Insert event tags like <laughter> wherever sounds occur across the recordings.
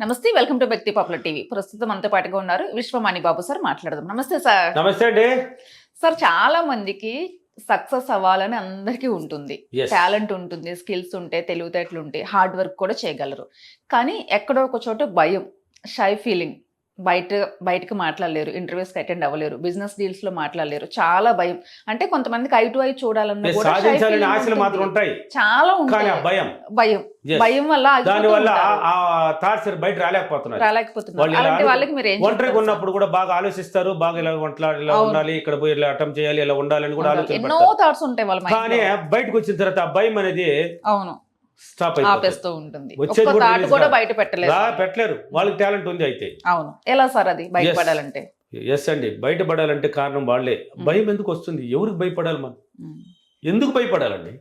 నమస్తే welcome to వ్యక్తి popular TV. ప్రస్తుతం మనతో పాటుగా ఉన్నారు విశ్వమాని బాబు సార్ మాట్లాడదాం. నమస్తే సార్. నమస్తే అండి. సార్ చాలా మందికి సక్సెస్ అవ్వాలని అందరికీ ఉంటుంది. టాలెంట్ ఉంటుంది స్కిల్స్ ఉంటే తెలివితేటలు ఉంటే హార్డ్ వర్క్ కూడా చేయగలరు. కానీ ఎక్కడో ఒక చోట భయం షై ఫీలింగ్. బయట బయటకు మాట్లాడలేరు ఇంటర్వ్యూస్కి అటెండ్ అవ్వలేరు బిజినెస్ డీల్స్లో మాట్లాడలేరు చాలా భయం అంటే కొంతమందికి ఐ టు ఐ చూడాలన్న చాలా కానీ ఉంటాయి ఆ భయం భయం. భయం వల్ల ఆగిపోతూ దాని వల్ల ఉంటారు. ఆ థాట్స్ బయట రాలేకపోతున్నారు రాలేకపోతున్నారు అలాంటి వాళ్ళకి మీరు ఒంటరిగా? ఉన్నప్పుడు కూడా బాగా ఆలోచిస్తారు బాగా ఇలా వంటలా ఇలా. ఉండాలి ఇక్కడ పోయి ఇలా అటెంప్ట్ చేయాలి ఇలా ఉండాలని కూడా ఆలోచన ఎన్నో. థాట్స్ ఉంటాయి వాళ్ళ కానీ. బయటకు వచ్చిన తర్వాత భయం అనేది అవును స్టాప్ ఆపేస్తూ ఉంటుంది. కూడా. బయట పెట్టలేదు పెట్టలేరు. వాళ్ళకి టాలెంట్ ఉంది అయితే. అవును. ఎలా సార్ అది? బయటపడాలంటే? ఎస్ అండి. బయటపడాలంటే కారణం వాళ్ళే. భయం ఎందుకు వస్తుంది? ఎవరికి భయపడాలి మనం? ఎందుకు భయపడాలండి?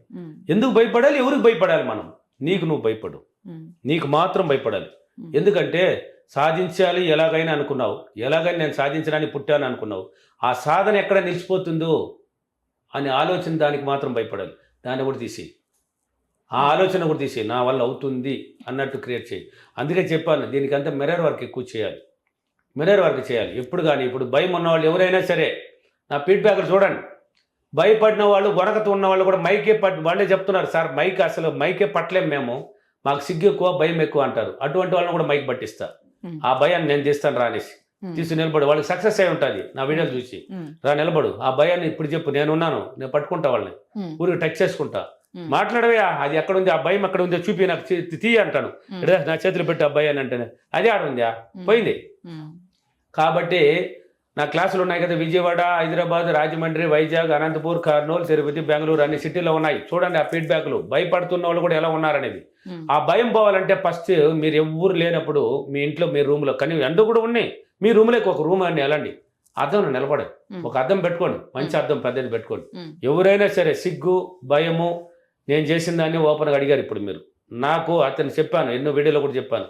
ఎందుకు భయపడాలి? ఎవరికి భయపడాలి మనం? నీకు నువ్వు భయపడు. నీకు మాత్రం భయపడాలి. ఎందుకంటే సాధించాలి ఎలాగైనా అనుకున్నావు. ఎలాగైనా నేను సాధించడానికి పుట్టాను అనుకున్నావు. ఆ సాధన ఎక్కడ నిలిచిపోతుందో అనే ఆలోచన దానికి మాత్రం భయపడాలి. దాన్ని కూడా తీసి ఆ ఆలోచన కూడా తీసి నా వల్ల అవుతుంది అన్నట్టు క్రియేట్ చేయి. అందుకే చెప్పాను దీనికంతా మిర్రర్ వర్క్ ఎక్కువ చేయాలి. మిర్రర్ వర్క్ చేయాలి. ఎప్పుడు కానీ ఇప్పుడు భయం ఉన్న వాళ్ళు ఎవరైనా సరే నా ఫీడ్బ్యాక్ చూడండి. భయపడిన వాళ్ళు వణకత ఉన్న వాళ్ళు కూడా మైకే పట్ వాళ్ళే చెప్తున్నారు సార్ మైక్ అసలు మైకే పట్టలేం మేము. మాకు సిగ్గు ఎక్కువ భయం ఎక్కువ అంటారు. అటువంటి వాళ్ళని కూడా మైక్ పట్టిస్తా. ఆ భయాన్ని నేను తీస్తాను రానేసి. తీసి నిలబడు. వాళ్ళకి సక్సెస్ అయి ఉంటుంది. నా వీడియోలు చూసి. రా నిలబడు. ఆ భయాన్ని ఇప్పుడు చెప్పు నేను ఉన్నాను. నేను పట్టుకుంటా వాళ్ళని. ఊరికి టచ్ చేసుకుంటా. మాట్లాడవే అది ఎక్కడ ఉంది ఆ భయం ఎక్కడ ఉందో చూపి నాకు తీయ అంటాను. నా చేతులు పెట్టి ఆ భయాన్ని అంటేనే. అదే ఆడ ఉందా పోయింది. కాబట్టి నా క్లాసులు ఉన్నాయి కదా విజయవాడ హైదరాబాద్ రాజమండ్రి వైజాగ్ అనంతపూర్ కర్నూలు తిరుపతి బెంగళూరు అన్ని సిటీలో ఉన్నాయి. చూడండి ఆ ఫీడ్బ్యాక్లు. భయపడుతున్న వాళ్ళు కూడా ఎలా ఉన్నారనేది. ఆ భయం పోవాలంటే ఫస్ట్ మీరు ఎవ్వరు లేనప్పుడు మీ ఇంట్లో మీ రూమ్లో కానీ ఎందు కూడా ఉన్నాయి. మీ రూమ్లోకి ఒక రూమ్ అని వెళ్ళండి అద్దం నిలబడండి ఉమ్, ఒక అద్దం పెట్టుకోండి. మంచి అద్దం పెద్దది పెట్టుకోండి. ఎవరైనా సరే సిగ్గు భయము నేను చేసిన దాన్ని ఓపెన్గా అడిగారు ఇప్పుడు మీరు. నాకు అతను చెప్పాను ఎన్నో వీడియోలో కూడా చెప్పాను.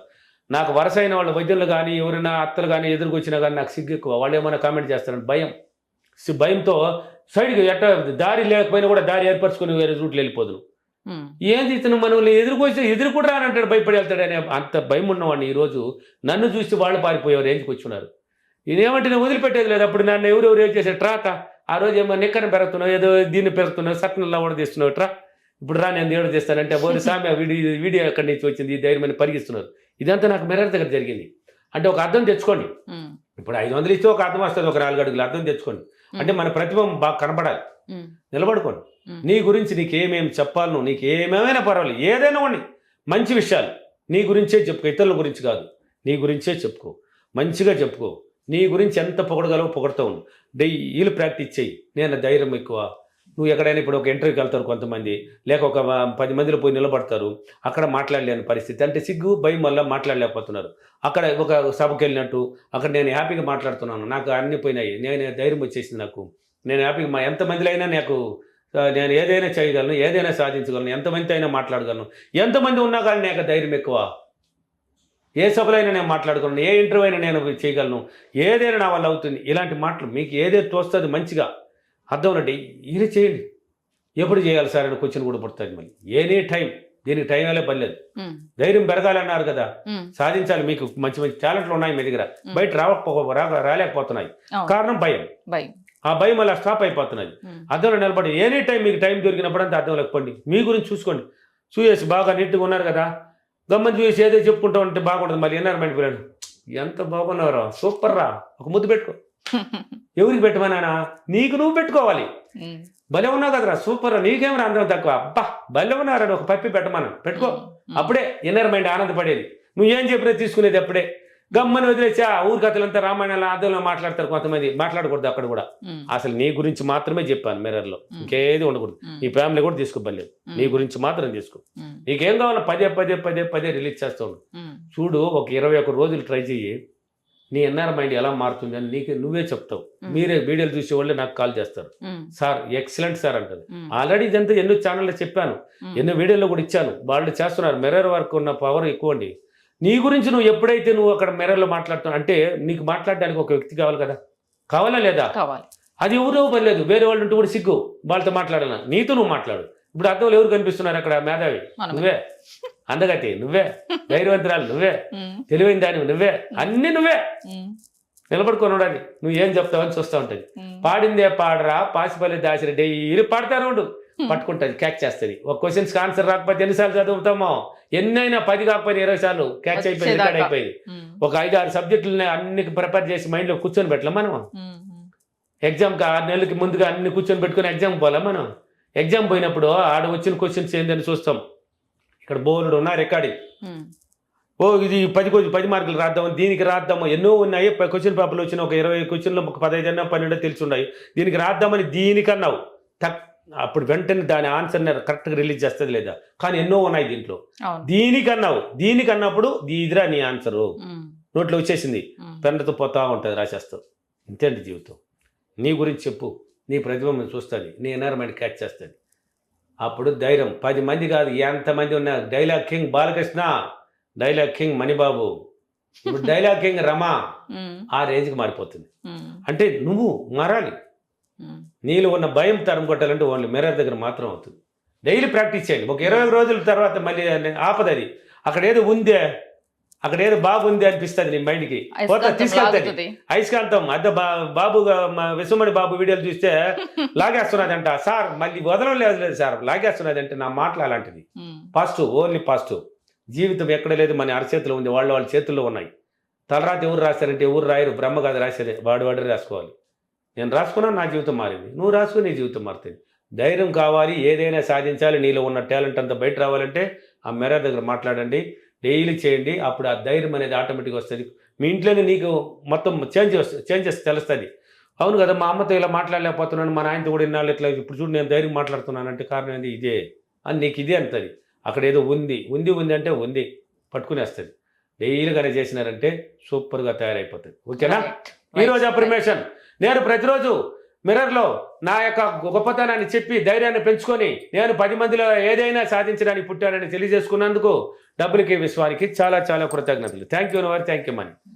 నాకు వరుస అయిన వాళ్ళ వైద్యులు కానీ ఎవరైనా అత్తలు కానీ ఎదురుకు వచ్చినా కానీ నాకు సిగ్గు ఎక్కువ. వాళ్ళు ఏమైనా కామెంట్ చేస్తారని భయం. సి- భయంతో సైడ్కి ఎట్ట దారి లేకపోయినా కూడా దారి ఏర్పరచుకొని వేరే రూట్లో వెళ్ళిపోదును ఏంది ఇతను మనల్ని ఎదుర్కొచ్చి ఎదురు కూడా రానంటాడు భయపడి వెళ్తాడనే అంత భయం ఉన్నవాడిని ఈరోజు నన్ను చూసి వాళ్ళు పారిపోయేవారు రేంజ్కి వచ్చున్నారు ఇదేమంటే నేను వదిలిపెట్టేది లేదు. అప్పుడు నన్ను ఎవరెవరు ఏం చేశారు? ట్రాత. ఆ రోజు ఏమో నిక్కన పెరుగుతున్నావు ఏదో దీన్ని పెరుగుతున్నావు సట్నల్లా కూడా తీస్తున్నావు ట్రా. ఇప్పుడు రా నేను దేవుడు చేస్తానంటే బోరు సామె వీడియో వీడియో ఎక్కడి నుంచి వచ్చింది? ఈ ధైర్యం అని పరిగిస్తున్నారు ఇదంతా నాకు మిర్రర్ దగ్గర జరిగింది. అంటే ఒక అర్థం తెచ్చుకోండి. ఇప్పుడు ఐదు వందలు ఇస్తే ఒక అర్థం వస్తుంది ఒక నాలుగు అడుగులు అర్థం తెచ్చుకోండి. అంటే మన ప్రతిభ బాగా కనపడాలి నిలబడుకోండి. నీ గురించి నీకు ఏమేమి చెప్పాలను నీకు ఏమేమైనా పర్వాలేదు. ఏదైనా ఉండి మంచి విషయాలు నీ గురించే చెప్పుకో. ఇతరుల గురించి కాదు. నీ గురించే చెప్పుకో. మంచిగా చెప్పుకో. నీ గురించి ఎంత పొగడగలవో పొగడతా ఉండు డైలీ ప్రాక్టీస్ చెయ్యి నేను ధైర్యం ఎక్కువ. నువ్వు ఎక్కడైనా ఇప్పుడు ఒక ఇంటర్వ్యూకి వెళ్తారు కొంతమంది లేక ఒక పది మందిలో పోయి నిలబడతారు అక్కడ మాట్లాడలేని పరిస్థితి. అంటే సిగ్గు భయం వల్ల మాట్లాడలేకపోతున్నారు. అక్కడ ఒక సభకి వెళ్ళినట్టు అక్కడ నేను హ్యాపీగా మాట్లాడుతున్నాను నాకు అన్ని పోయినాయి నేను ధైర్యం వచ్చేసింది నాకు. నేను హ్యాపీగా మా ఎంతమందిలో అయినా నాకు నేను ఏదైనా చేయగలను ఏదైనా సాధించగలను ఎంతమంది అయినా మాట్లాడగలను. ఎంతమంది ఉన్నా కానీ నాకు ధైర్యం ఎక్కువ. ఏ సభలో అయినా నేను మాట్లాడగలను ఏ ఇంటర్వ్యూ అయినా నేను చేయగలను. ఏదైనా నా వల్ల అవుతుంది. ఇలాంటి మాటలు మీకు ఏదైతే తోస్తుంది మంచిగా. అర్థం ఇది చేయండి. ఎప్పుడు చేయాలి సార్ అని క్వశ్చన్ కూడా పుడుతుంది మళ్ళీ. ఎనీ టైం దీనికి టైం వేలే పర్లేదు ధైర్యం పెరగాలన్నారు కదా. ఉమ్, సాధించాలి మీకు. మంచి మంచి టాలెంట్లు ఉన్నాయి మీ దగ్గర. బయట రావకపో రాలేకపోతున్నాయి. కారణం భయం. భయం. ఆ భయం అలా స్టాప్ అయిపోతున్నది అద్దంలో నిలబడి ఎనీ టైం మీకు టైం దొరికినప్పుడంతా అద్దం లేకపోండి. మీ గురించి చూసుకోండి. చూసేసి బాగా నీట్గా ఉన్నారు కదా. గమ్మని చూసి ఏదో చెప్పుకుంటా ఉంటే బాగుంటుంది. మళ్ళీ ఎన్నారు మైండ్ పిల్లలు ఎంత బాగున్నారో సూపర్ రా ఒక ముద్దు పెట్టుకో. ఎవరికి పెట్టమన్నానా నీకు నువ్వు పెట్టుకోవాలి. భలే ఉన్నావు కదరా సూపర్ నీకేం రా అందరం తక్కువ? అబ్బా భలే ఉన్నారని ఒక పప్పి పెట్టమను. పెట్టుకో. అప్పుడే ఇన్నర్ మైండ్ ఆనందపడేది. నువ్వు ఏం చెప్పినా తీసుకునేది అప్పుడే. గమ్మని వదిలేసి ఊరి కథలంతా రామాయణాలు అర్థంలో మాట్లాడతారు కొంతమంది. మాట్లాడకూడదు అక్కడ కూడా. అసలు నీ గురించి మాత్రమే చెప్పాను మిర్రర్లో. ఇంకేది ఉండకూడదు. నీ ఫ్యామిలీ కూడా తీసుకోబలేదు. ఉమ్, నీ గురించి మాత్రం తీసుకో. నీకేం కావాలో పదే పదే పదే పదే రిలీజ్ చేస్తూ ఉండు. ఉమ్, చూడు ఒక ఇరవై ఒక్క రోజులు ట్రై చెయ్యి. నీ ఎన్ఆర్ మైండ్ ఎలా మారుతుంది అని నీకు నువ్వే చెప్తావు. మీరే వీడియోలు చూసే వాళ్ళే నాకు కాల్ చేస్తారు. సార్ ఎక్సలెంట్ సార్ అంటారు ఉమ్, ఆల్రెడీ ఇదంతా ఎన్నో ఛానల్లో చెప్పాను. ఎన్నో వీడియోలో కూడా ఇచ్చాను. వాళ్ళు చేస్తున్నారు. మిర్రర్ వర్క్ ఉన్న పవర్ ఎక్కువ అండి. నీ గురించి నువ్వు ఎప్పుడైతే నువ్వు అక్కడ మిర్రర్లో మాట్లాడుతున్నావు అంటే నీకు మాట్లాడడానికి ఒక వ్యక్తి కావాలి కదా? కావాలా లేదా? అది ఎవరో పర్లేదు వేరే వాళ్ళు ఉంటే కూడా సిగ్గు. వాళ్ళతో మాట్లాడాల? నీతో నువ్వు మాట్లాడు. ఇప్పుడు అర్థంలో ఎవరు కనిపిస్తున్నారు అక్కడ? మేధావి. నువ్వే. అందగతి నువ్వే. <laughs> ధైర్యవంతురాలు నువ్వే. తెలివైన దాని నువ్వే. అన్ని నువ్వే. నిలబడుకొని ఉండాలి నువ్వు ఏం చెప్తావని చూస్తూ ఉంటుంది. పాడిందే పాడరా పాసిపల్లి దాసిరి డైలీ పాడతాను ఉండు. పట్టుకుంటుంది క్యాచ్ చేస్తుంది. ఒక క్వశ్చన్స్ ఆన్సర్ రాకపోతే ఎన్నిసార్లు చదువుతామో ఎన్నైనా పది కాకపోయినా ఇరవై సార్లు క్యాచ్ అయిపోయింది. రికార్డ్ అయిపోయింది. ఒక ఐదు ఆరు సబ్జెక్టులని అన్ని ప్రిపేర్ చేసి మైండ్లో కూర్చొని పెట్టలేం మనం? ఎగ్జామ్కి ఆరు నెలలకి ముందుగా అన్ని కూర్చొని పెట్టుకుని ఎగ్జామ్ పోలే మనం? ఎగ్జామ్ పోయినప్పుడు ఆడ వచ్చిన క్వశ్చన్స్ ఏందని చూస్తాం. ఇక్కడ బోర్డు ఉన్నా రికార్డింగ్ ఓ ఇది పది క్వశ్చన్ పది మార్కులు రాద్దాం దీనికి రాద్దాము ఎన్నో ఉన్నాయి క్వశ్చన్ పేపర్లు వచ్చిన ఒక ఇరవై క్వశ్చన్లు ఒక పదహైదు అన్నా పన్నెండో తెలిసి ఉన్నాయి. దీనికి రాద్దామని దీనికన్నావు. టక్ అప్పుడు వెంటనే దాని ఆన్సర్ని కరెక్ట్గా రిలీజ్ చేస్తుంది లేదా? కానీ ఎన్నో ఉన్నాయి దీంట్లో. దీనికన్నావు. దీనికన్నప్పుడు ఇదిరా నీ ఆన్సరు నోట్లో వచ్చేసింది. పెన్నుతో పోతా ఉంటుంది రాసేస్తావు. ఇంతే అండి జీవితం? నీ గురించి చెప్పు. నీ ప్రతిబింబం చూస్తుంది. నీ ఎన్వైర్మెంట్ క్యాచ్ చేస్తుంది. అప్పుడు ధైర్యం. పది మంది కాదు ఎంతమంది ఉన్నా. Dialogue king Balakrishna dialogue king Manibabu. ఇప్పుడు <laughs> డైలాగ్ కింగ్ రమా ఆ రేంజ్కి మారిపోతుంది. అంటే నువ్వు మారాలి. నీలో ఉన్న భయం తరం కొట్టాలంటే ఓన్లీ మిర్రర్ దగ్గర మాత్రం అవుతుంది. డైలీ ప్రాక్టీస్ చేయండి. ఒక ఇరవై రోజుల తర్వాత మళ్ళీ ఆపదు అది అక్కడ ఏదో ఉందే. అక్కడ ఏదో బాగుంది అనిపిస్తుంది నీ మైండ్కి పోతా తీసుకెళ్తుంది. అయస్కాంతం అద్దె బా బాబు విశ్వమణి బాబు వీడియోలు చూస్తే <laughs> లాగేస్తున్నదంట. సార్ మళ్ళీ వదలం లేదు లేదు సార్ లాగేస్తున్నది అంటే నా మాటలు అలాంటిది. పాజిటివ్ ఓన్లీ పాజిటివ్ జీవితం ఎక్కడ లేదు మన అరచేతిలో ఉంది వాళ్ళ వాళ్ళ చేతుల్లో ఉన్నాయి. తలరాత ఎవరు రాస్తారంటే ఎవరు రాయరు బ్రహ్మ కాదు రాసేదే వాడు వాడు రాసుకోవాలి. నేను రాసుకున్నాను నా జీవితం మారింది. నువ్వు రాసుకుని నీ జీవితం మారుతుంది. ధైర్యం కావాలి ఏదైనా సాధించాలి నీలో ఉన్న టాలెంట్ అంతా బయట రావాలంటే ఆ మెర దగ్గర మాట్లాడండి. డైలీ చేయండి. అప్పుడు ఆ ధైర్యం అనేది ఆటోమేటిక్గా వస్తుంది. మీ ఇంట్లోనే నీకు మొత్తం చేంజ్ వస్తుంది చేంజెస్ తెలుస్తుంది. అవును కదా మా అమ్మతో ఇలా మాట్లాడలేకపోతున్నాను మా నాయనతో కూడా ఇన్నాళ్ళు ఇట్లా ఇప్పుడు చూడు నేను ధైర్యం మాట్లాడుతున్నాను అంటే కారణం ఏంది? ఇదే. అని నీకు ఇదే అంటది అక్కడ ఏదో ఉంది. ఉంది ఉంది అంటే ఉంది. పట్టుకునేస్తుంది. డైలీగానే చేసినారంటే సూపర్గా తయారైపోతుంది. ఓకేనా? Correct. ఈ రోజు Right. అప్రిమేషన్ నేను ప్రతిరోజు మిర్రర్లో నా యొక్క గొప్పతనాన్ని చెప్పి ధైర్యాన్ని పెంచుకొని నేను పది మందిలో ఏదైనా సాధించడానికి పుట్టానని తెలియజేసుకున్నందుకు డబ్బులకే విశ్వానికి చాలా చాలా కృతజ్ఞతలు. థ్యాంక్ యూ నవర్ థ్యాంక్ యూ మనీ